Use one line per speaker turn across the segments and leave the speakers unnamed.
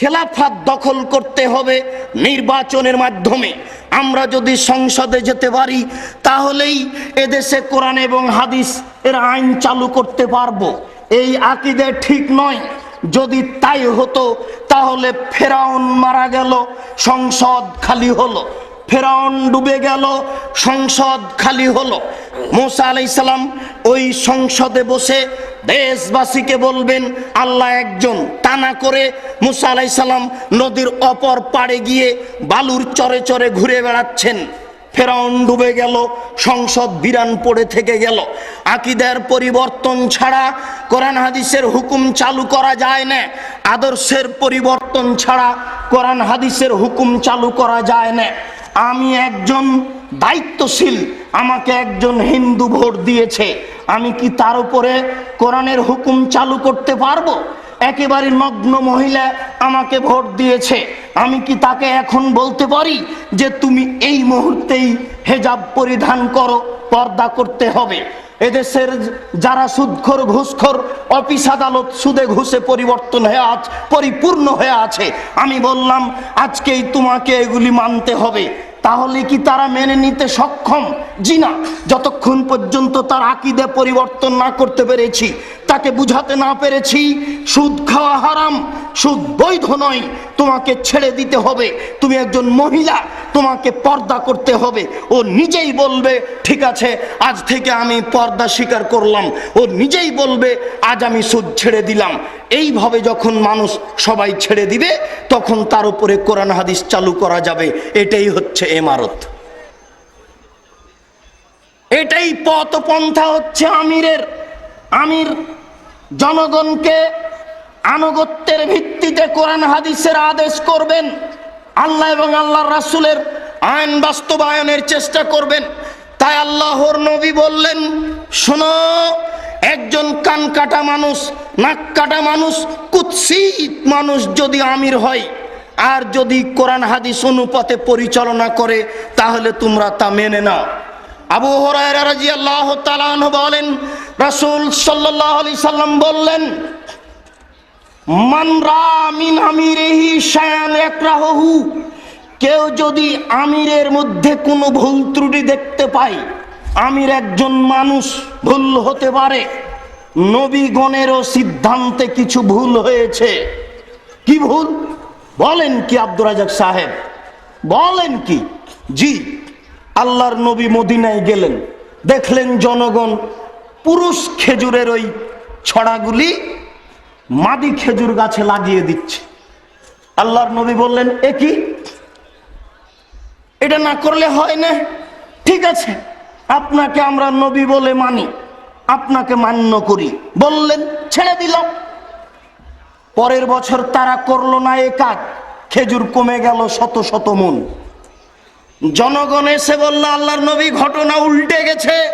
খেলাফাত দখল করতে হবে নির্বাচনের মাধ্যমে। আমরা যদি সংসদে যেতে পারি, তাহলেই এদেশে কোরআন এবং হাদিস এর আইন চালু করতে পারব। এই আকিদে ঠিক নয়। যদি তাই হতো, তাহলে ফেরাউন মারা গেল, সংসদ খালি হলো। ফেরাউন ডুবে গেল, সংসদ খালি হলো। মোসা আলাইসালাম ওই সংসদে বসে দেশবাসীকে বলবেন, আল্লাহ একজন টানা করে মুসা আলাইসালাম নদীর অপর পাড়ে গিয়ে বালুর চরে চরে ঘুরে বেড়াচ্ছেন। ফেরাউন ডুবে গেল, সংসদ বিরান পড়ে থেকে গেল। আকিদের পরিবর্তন ছাড়া কোরআন হাদিসের হুকুম চালু করা যায় না। আদর্শের পরিবর্তন ছাড়া কোরআন হাদিসের হুকুম চালু করা যায় না। আমি একজন দায়িত্বশীল, আমাকে একজন হিন্দু ভোট দিয়েছে। আমি কি তার উপরে কোরআনের হুকুম চালু করতে পারব? একেবারে নগ্ন মহিলা আমাকে ভোট দিয়েছে। আমি কি তাকে এখন বলতে পারি যে তুমি এই মুহূর্তেই হেজাব পরিধান করো, পর্দা করতে হবে? এদেশের যারা সুদখোর, ঘুষখোর, অফিস আদালত সুদে ঘুষে পরিবর্তন হয়ে আজ, পরিপূর্ণ হয়ে আছে। আমি বললাম, আজকেই তোমাকে এগুলি মানতে হবে। তাহলে কি তারা মেনে নিতে সক্ষম? জি না। যতক্ষণ পর্যন্ত তার আকিদে পরিবর্তন না করতে পেরেছি, তাকে বুঝাতে না পেরেছি, সুদ খাওয়া হারাম, সুদ বৈধ নয়, তোমাকে ছেড়ে দিতে হবে। তুমি একজন মহিলা তোমাকে পর্দা করতে হবে। ও নিজেই বলবে, ঠিক আছে, আজ থেকে আমি পর্দা স্বীকার করলাম। ও নিজেই বলবে, আজ আমি সুদ ছেড়ে দিলাম। এইভাবে যখন মানুষ সবাই ছেড়ে দিবে, তখন তার উপরে কোরআন হাদিস চালু করা যাবে। এটাই হচ্ছে এমারত এটাই পথ পন্থা হচ্ছে আমিরের। আমির জনগণকে আনুগত্যের ভিত্তিতে কোরআন হাদিসের আদেশ করবেন। আল্লাহ এবং আল্লাহর রাসূলের আইন বাস্তবায়নের চেষ্টা করবেন। তাই আল্লাহর নবী বললেন, শোনো, একজন কান কাটা মানুষ, নাক কাটা মানুষ, কুৎসিত মানুষ যদি আমির হয়, আর যদি কোরআন হাদিস অনুপাতে পরিচালনা করে, তাহলে তোমরা তা মেনে নাও। আবু রাদিয়াল্লাহু তাআলা আনহু বলেন, রাসূল সাল্লাল্লাহু আলাইহি সাল্লাম বললেন মান রা মিন আমিরিহি শায়ান কেউ যদি আমিরের মধ্যে কোনো ভুল ত্রুটি দেখতে পায়, আমির একজন মানুষ, ভুল হতে পারে। নবীগণেরও সিদ্ধান্তে কিছু ভুল হয়েছে। কি ভুল? বলেন কি আব্দুর রাজাক সাহেব। বলেন কি? জি, আল্লাহর নবী মদিনায় গেলেন। দেখলেন জনগণ পুরুষ খেজুরের ওই ছড়াগুলি মাদি খেজুর গাছে লাগিয়ে দিচ্ছে। আল্লাহর নবী বললেন, এ কি? এটা না করলে হয় না। ঠিক আছে, আপনাকে আমরা নবী বলে মানি, আপনাকে মান্য করি। বললেন, ছেড়ে দিলাম। পরের বছর তারা করল না এ কাজ। খেজুর কমে গেল শত শত মন। জনগণ এসে বলল, আল্লাহর নবী, ঘটনা উল্টে গেছে।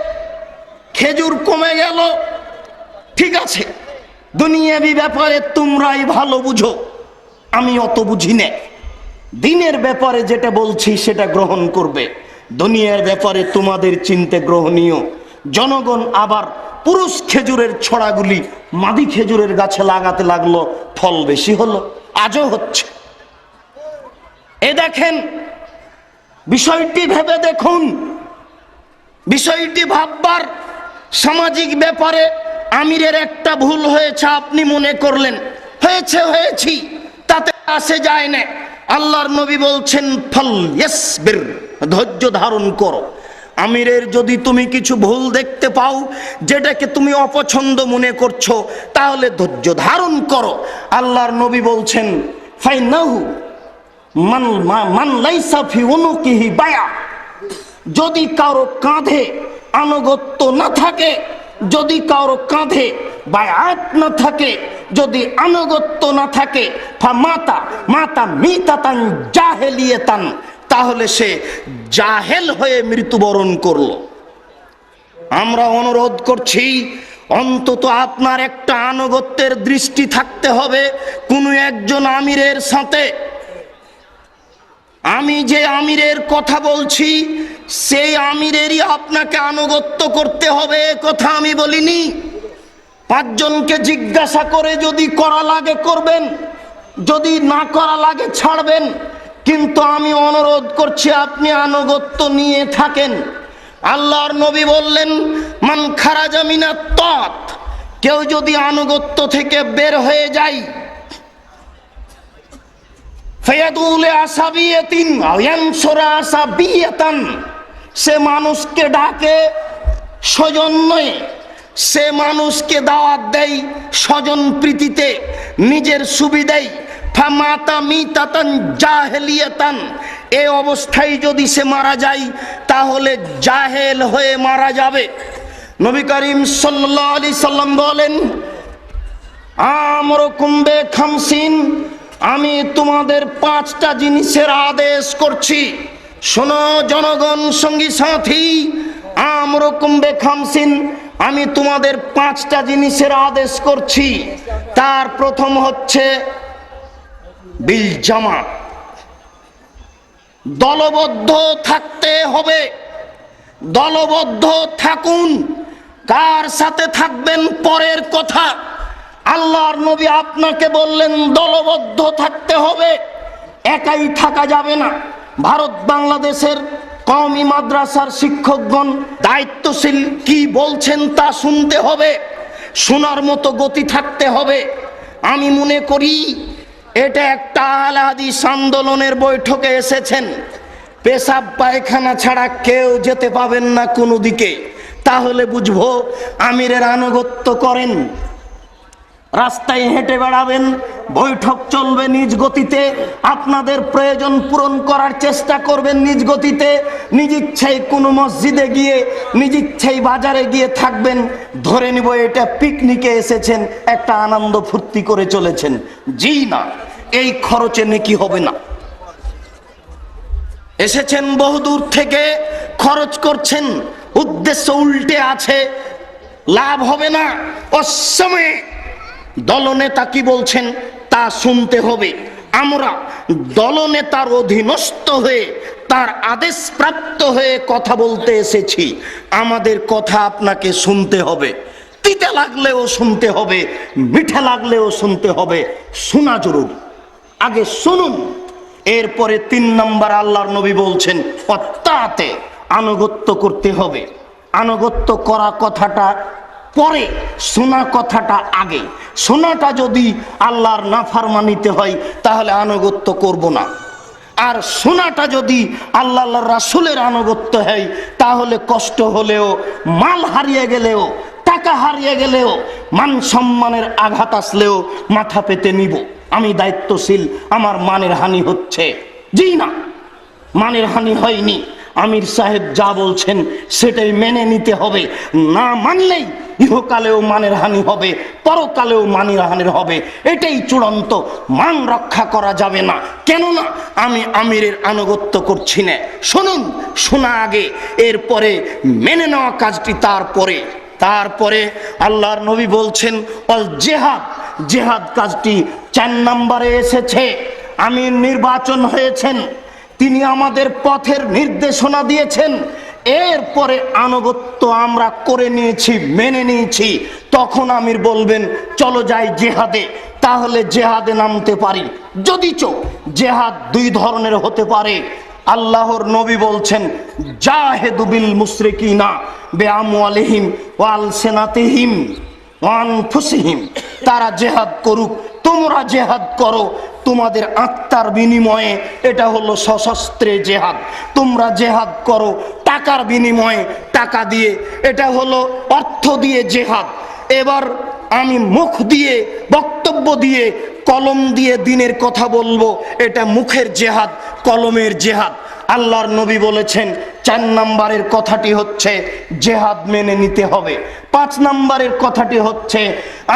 খেজুর কমে গেল। ঠিক আছে দুনিয়াবি ব্যাপারে তোমরাই ভালো বুঝো। আমি অত বুঝি না। দিনের ব্যাপারে যেটা বলছি, সেটা গ্রহণ করবে। দুনিয়ার ব্যাপারে তোমাদের চিনতে গ্রহণীয়। জনগণ আবার পুরুষ খেজুরের ছড়াগুলি মাদি খেজুরের গাছে লাগাতে লাগল, ফল বেশি হলো, আজও হচ্ছে। এ দেখেন, বিষয়টি ভেবে দেখুন। বিষয়টি ভাববার সামাজিক ব্যাপারে আমিরের একটা ভুল হয়েছে, আপনি মনে করলেন। হয়েছে, হয়েছি, তাতে আসে যায় না। আল্লাহর নবী বলছেন, ফল ধৈর্য ধারণ করো। আমিরের যদি তুমি কিছু ভুল দেখতে পাও, যেটাকে তুমি অপছন্দ মনে করছ, তাহলে ধৈর্য ধারণ করো। আল্লাহর নবী বলছেন মান বায়া যদি কারও কাঁধে আনুগত্য না থাকে যদি কারও কাঁধে বায়াত না থাকে, যদি আনুগত্য না থাকে মাতা মাতা মিতাতান জাহেলিয়াতান, তাহলে সে জাহেল হয়ে মৃত্যুবরণ করল। আমরা অনুরোধ করছি, অন্তত আপনার একটা আনুগত্যের দৃষ্টি থাকতে হবে কোনো একজন আমিরের সাথে। আমি যে আমিরের কথা বলছি সেই আমিরেরই আপনাকে আনুগত্য করতে হবে কথা আমি বলিনি। পাঁচজনকে জিজ্ঞাসা করে যদি করা লাগে করবেন, যদি না করা লাগে ছাড়বেন। কিন্তু আমি অনুরোধ করছি, আপনি আনুগত্য নিয়ে থাকেন। আল্লাহর নবী বললেন, মান খারাজা মিনাত তত কেউ যদি আনুগত্য থেকে বের হয়ে যায়, ফয়াদুলে আসাবিয়াতিন ইয়ানসুরা আসাবিয়াতান। সে মানুষকে ডাকে স্বজন নয় সে মানুষকে দাওয়াত দেয় স্বজন প্রীতিতে, নিজের সুবিধাই। ফামাতা মিতাতান এই অবস্থায় যদি সে মারা যায়, তাহলে জাহেল হয়ে মারা যাবে। নবী করিম সাল্লাল্লাহু সাল্লাম বলেন, আমর কুম্বে খামসিন, আমি তোমাদের পাঁচটা জিনিসের আদেশ করছি। শোনো জনগণ, সঙ্গী সাথী আমর কুম্বে খামসিন, আমি তোমাদের পাঁচটা জিনিসের আদেশ করছি। তার প্রথম হচ্ছে বিল জামাত দলবদ্ধ থাকতে হবে। দলবদ্ধ থাকুন। কার সাথে থাকবেন পরের কথা? আল্লাহর নবী আপনাকে বললেন, দলবদ্ধ থাকতে হবে। একাই থাকা যাবে না। ভারত বাংলাদেশের কওমি মাদ্রাসার শিক্ষকগণ দায়িত্বশীল কি বলছেন তা শুনতে হবে, শোনার মতো গতি থাকতে হবে। আমি মনে করি এটা একটা আল হাদিস আন্দোলনের বৈঠকে এসেছেন। পেশাব পায়খানা ছাড়া কেউ যেতে পাবেন না কোনো দিকে। তাহলে বুঝব আমিরের আনুগত্য করেন। রাস্তায় হেঁটে বেড়াবেন, বৈঠক চলবে নিজ গতিতে, আপনাদের প্রয়োজন পূরণ করার চেষ্টা করবেন নিজ গতিতে, নিজ ইচ্ছায় কোনো মসজিদে গিয়ে, নিজ ইচ্ছায় বাজারে গিয়ে থাকবেন, ধরে নিব এটা পিকনিকে এসেছেন, একটা আনন্দ ফুর্তি করে চলেছেন। জি না, এই খরচে নেকি হবে না। এসেছেন বহুদূর থেকে, খরচ করছেন, উদ্দেশ্য উল্টে আছে, লাভ হবে না, অসময়ে দলনেতা কি বলছেন তা শুনতে হবে। আমরা দলনেতার অধীনস্থ হয়ে তার আদেশ প্রাপ্ত হয়ে কথা বলতে এসেছি। আমাদের কথা আপনাকে শুনতে হবে। তিতে লাগলেও শুনতে হবে, মিঠে লাগলেও শুনতে হবে। শোনা জরুরি। আগে শুনুন। এরপরে তিন নম্বর আল্লাহর নবী বলছেন অত্যাতে আনুগত্য করতে হবে। আনুগত্য করা কথাটা পরে শোনা কথাটা আগে। শোনাটা যদি আল্লাহর নাফারমানিতে হয়, তাহলে আনুগত্য করব না। আর শোনাটা যদি আল্লাহ রাসুলের আনুগত্য হয়, তাহলে কষ্ট হলেও, মাল হারিয়ে গেলেও, টাকা হারিয়ে গেলেও, মান সম্মানের আঘাত আসলেও মাথা পেতে নিব। আমি দায়িত্বশীল, আমার মানের হানি হচ্ছে। জি না, মানের হানি হয়নি। আমির সাহেব যা বলছেন, সেটাই মেনে নিতে হবে। না মানলেই ইহকালেও মানের হানি হবে, পরকালেও মানের হানির হবে। এটাই চূড়ান্ত, মান রক্ষা করা যাবে না। কেননা আমি আমিরের আনুগত্য করছি না। শুনুন, শোনা আগে, এরপরে মেনে নেওয়া কাজটি তারপরে। তারপরে আল্লাহর নবী বলছেন, অল জেহাদ জেহাদ কাজটি চার নম্বরে এসেছে। আমি নির্বাচন হয়েছেন। তিনি আমাদের পথের নির্দেশনা দিয়েছেন। এরপরে আনুগত্য আমরা করে নিয়েছি, মেনে নিয়েছি। তখন আমির বলবেন, চলো যাই জেহাদে, তাহলে জেহাদে নামতে পারি। যদি চো, জেহাদ দুই ধরনের হতে পারে। আল্লাহর নবী বলছেন, জাহেদু বিল মুশরিকিনা বেআমওয়ালিহিম ওয়াল সেনাতিহিম ওয়ান ফুসিহিম তারা জেহাদ করুক, তোমরা জেহাদ করো। তোমাদের আত্মার বিনিময়ে এটা হলো সশস্ত্রে জেহাদ। তোমরা জেহাদ করো টাকার বিনিময়ে টাকা দিয়ে, এটা হলো অর্থ দিয়ে জেহাদ। এবার আমি মুখ দিয়ে, বক্তব্য দিয়ে, কলম দিয়ে দিনের কথা বলব, এটা মুখের জেহাদ, কলমের জেহাদ। আল্লাহর নবী বলেছেন, চার নাম্বারের কথাটি হচ্ছে, জেহাদ মেনে নিতে হবে। পাঁচ নাম্বারের কথাটি হচ্ছে,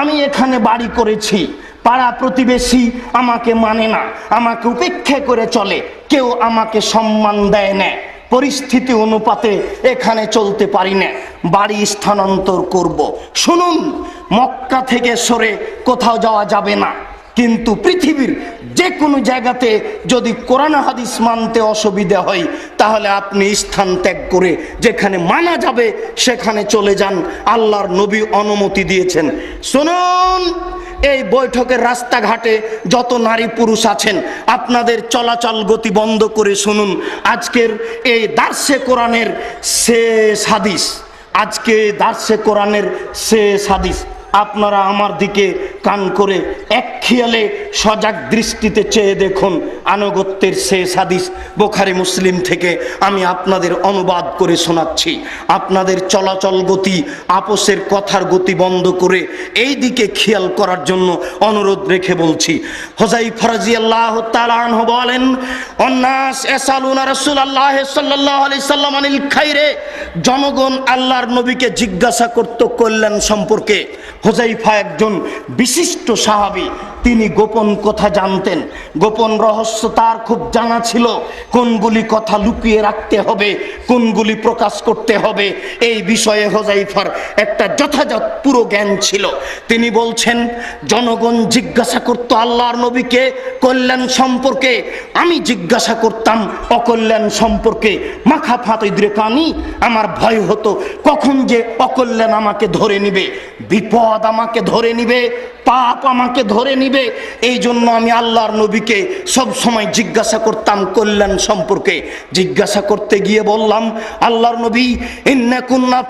আমি এখানে বাড়ি করেছি, পাড়া প্রতিবেশী আমাকে মানে না, আমাকে উপেক্ষা করে চলে, কেউ আমাকে সম্মান দেয় না। পরিস্থিতি অনুপাতে এখানে চলতে পারি না। বাড়ি স্থানান্তর করব। শুনুন, মক্কা থেকে সরে কোথাও যাওয়া যাবে না। কিন্তু পৃথিবীর যে কোনো জায়গাতে যদি কোরআন হাদিস মানতে অসুবিধা হয়, তাহলে আপনি স্থান ত্যাগ করে যেখানে মানা যাবে, সেখানে চলে যান। আল্লাহর নবী অনুমতি দিয়েছেন। শুনুন এই বৈঠকের রাস্তাঘাটে যত নারী পুরুষ আছেন, আপনাদের চলাচল গতি বন্ধ করে শুনুন। আজকের এই দার্সে কোরআনের শেষ হাদিস, আজকে দার্সে কোরআনের শেষ হাদিস। আপনারা আমার দিকে কান করে এক খেয়ালে সজাগ দৃষ্টিতে চেয়ে দেখুন আনুগত্যের শেষ হাদিস বোখারি মুসলিম থেকে আমি আপনাদের অনুবাদ করে শোনাচ্ছি। আপনাদের চলাচল গতি, আপোষের কথার গতি বন্ধ করে এই দিকে খেয়াল করার জন্য অনুরোধ রেখে বলছি। হোজাই ফরাজি আল্লাহ তালাহ বলেন, অন্নাস এসালুনা রসুল আল্লাহ সাল্লাহ আলি সাল্লাম আনিল খাইরে। জনগণ আল্লাহর নবীকে জিজ্ঞাসা করত কল্যাণ সম্পর্কে। হোজাইফা একজন বিশিষ্ট সাহাবী। তিনি গোপন কথা জানতেন। গোপন রহস্য তার খুব জানা ছিল। কোনগুলি কথা লুকিয়ে রাখতে হবে, কোনগুলি প্রকাশ করতে হবে, এই বিষয়ে হোজাইফার একটা যথাযথ পুরো জ্ঞান ছিল। তিনি বলছেন, জনগণ জিজ্ঞাসা করতো আল্লাহর নবীকে কল্যাণ সম্পর্কে। আমি জিজ্ঞাসা করতাম, অকল্যাণ সম্পর্কে। মাখা ফাত কানি আমার ভয় হতো। কখন যে অকল্যাণ আমাকে ধরে নিবে, বিপদ আমাকে ধরে নিবে, পাপ আমাকে ধরে নিবে। এই জন্য আমি আল্লাহর নবীকে সব সময় জিজ্ঞাসা করতাম কল্যাণ সম্পর্কে। জিজ্ঞাসা করতে গিয়ে বললাম, আল্লাহর নবী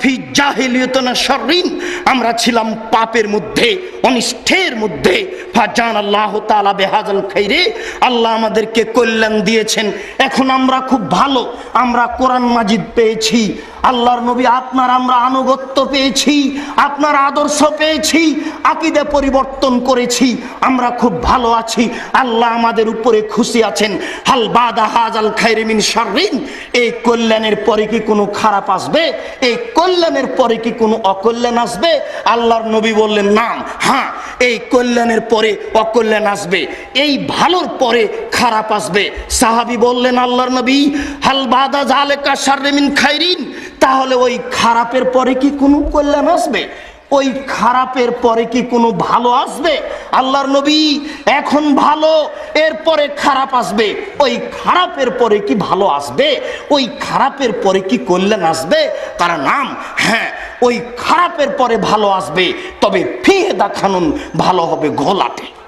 ফি জাহিলিয়তনা শররিন। আমরা ছিলাম পাপের মধ্যে, অনিষ্ঠের মধ্যে। ফাজান আল্লাহ তাআলা বেহাজাল খাইরে আল্লাহ আমাদেরকে কল্যাণ দিয়েছেন। এখন আমরা খুব ভালো, আমরা কোরআন মাজিদ পেয়েছি। আল্লাহর নবী, আপনার আমরা আনুগত্য পেয়েছি, আপনার আদর্শ পেয়েছি, আকিদে পরিবর্তন করেছি। আমরা খুব ভালো আছি। আল্লাহ আমাদের উপরে খুশি আছেন। হাল বাদা হাজাল খাইরিমিন শাররিন। এই কল্যাণের পরে কি কোনো খারাপ আসবে? এই কল্যাণের পরে কি কোনো অকল্যাণ আসবে? আল্লাহর নবী বললেন নাম হ্যাঁ এই কল্যাণের পরে অকল্যাণ আসবে। এই ভালোর পরে খারাপ আসবে। সাহাবি বললেন, আল্লাহর নবী, হাল বাদা জালেকা শাররিমিন খাইরিন। তাহলে ওই খারাপের পরে কি কোনো কল্যাণ আসবে? ওই খারাপের পরে কি কোনো ভালো আসবে? আল্লাহর নবী এখন ভালো, এরপরে খারাপ আসবে। ওই খারাপের পরে কি ভালো আসবে? ওই খারাপের পরে কি কল্যাণ আসবে? তার নাম হ্যাঁ ওই খারাপের পরে ভালো আসবে। তবে ফিহে দেখানুন ভালো হবে ঘোলাটে।